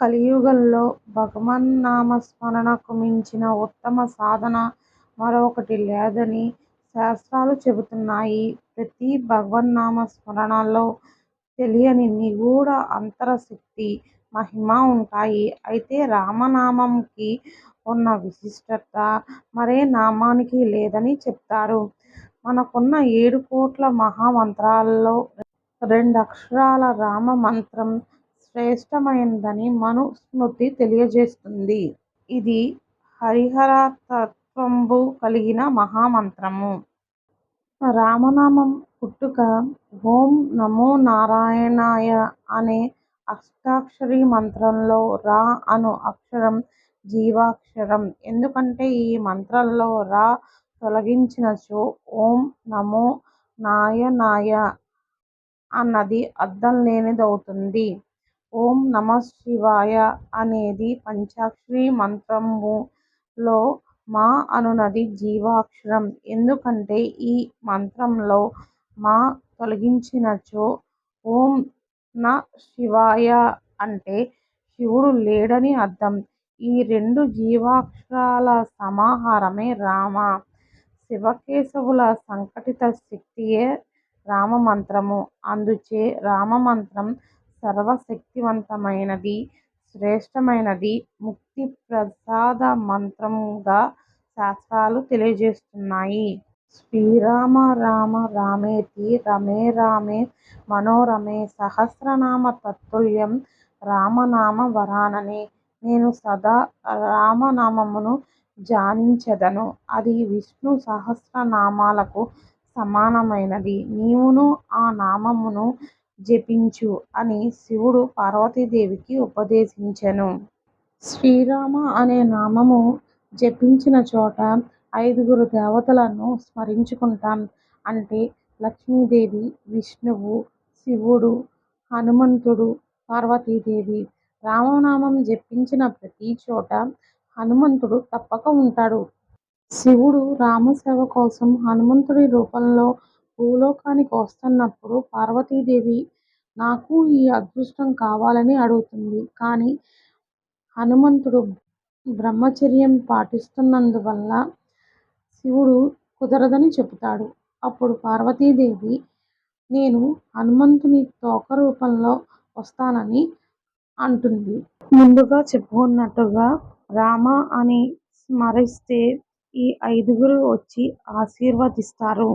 కలియుగంలో భగవన్నామస్మరణకు మించిన ఉత్తమ సాధన మరొకటి లేదని శాస్త్రాలు చెబుతున్నాయి. ప్రతి భగవన్నామస్మరణలో తెలియని నిగూఢ అంతర్శక్తి, మహిమ ఉంటాయి. అయితే రామనామంకి ఉన్న విశిష్టత మరే నామానికి లేదని చెప్తారు. మనకున్న ఏడు కోట్ల మహామంత్రాల్లో రెండక్షరాల రామమంత్రం శ్రేష్టమైనదని మనుస్మృతి తెలియజేస్తుంది ఇది హరిహరతత్త్వంబు కలిగిన మహామంత్రము. రామనామం పుట్టుక ఓం నమో నారాయణాయ అనే అష్టాక్షరీ మంత్రంలో రా అను అక్షరం జీవాక్షరం. ఎందుకంటే ఈ మంత్రంలో రా తొలగించినచో ఓం నమో నాయనాయ అన్నది అర్థం లేనిదవుతుంది. ఓం నమశ్శివాయ అనేది పంచాక్షరి మంత్రములో మా అనునది జీవాక్షరం. ఎందుకంటే ఈ మంత్రంలో మా తొలగించినచో ఓం న శివాయ అంటే శివుడు లేడని అర్థం. ఈ రెండు జీవాక్షరాల సమాహారమే రామ. శివకేశవుల సంఘటిత శక్తియే రామమంత్రము. అందుచే రామమంత్రం సర్వశక్తివంతమైనది, శ్రేష్టమైనది, ముక్తి ప్రసాద మంత్రంగా శాస్త్రాలు తెలియజేస్తున్నాయి. శ్రీరామ రామ రామేతి రమే రామే మనోరమే సహస్రనామ తత్తుల్యం రామనామ వరాననే. నేను సదా రామనామమును ధ్యానించెదను. అది విష్ణు సహస్రనామాలకు సమానమైనది. నీవును ఆ నామమును జపించు అని శివుడు పార్వతీదేవికి ఉపదేశించెను. శ్రీరామ అనే నామము జపించిన చోట ఐదుగురు దేవతలను స్మరించుకుంటాం. అంటే లక్ష్మీదేవి, విష్ణువు, శివుడు, హనుమంతుడు, పార్వతీదేవి. రామనామం జపించిన ప్రతి చోట హనుమంతుడు తప్పక ఉంటాడు. శివుడు రామసేవ కోసం హనుమంతుడి రూపంలో భూలోకానికి వస్తున్నప్పుడు పార్వతీదేవి నాకు ఈ అదృష్టం కావాలని అడుగుతుంది. కానీ హనుమంతుడు బ్రహ్మచర్యం పాటిస్తున్నందువల్ల శివుడు కుదరదని చెబుతాడు. అప్పుడు పార్వతీదేవి నేను హనుమంతుని తోక రూపంలో వస్తానని అంటుంది. ముందుగా చెప్పుకున్నట్టుగా రామ అని స్మరిస్తే ఈ ఐదుగురు వచ్చి ఆశీర్వదిస్తారు.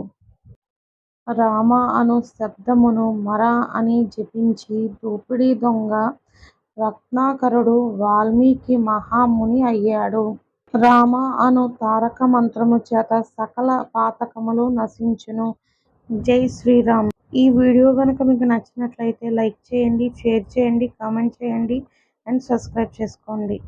రామ అను శబ్దమును మర అని జపించి దోపిడీ దొంగ రత్నాకరుడు వాల్మీకి మహాముని అయ్యాడు. రామ అను తారక మంత్రము చేత సకల పాతకములు నశించును. జై శ్రీరామ్. ఈ వీడియో గనుక మీకు నచ్చినట్లయితే లైక్ చేయండి, షేర్ చేయండి, కామెంట్ చేయండి అండ్ సబ్స్క్రైబ్ చేసుకోండి.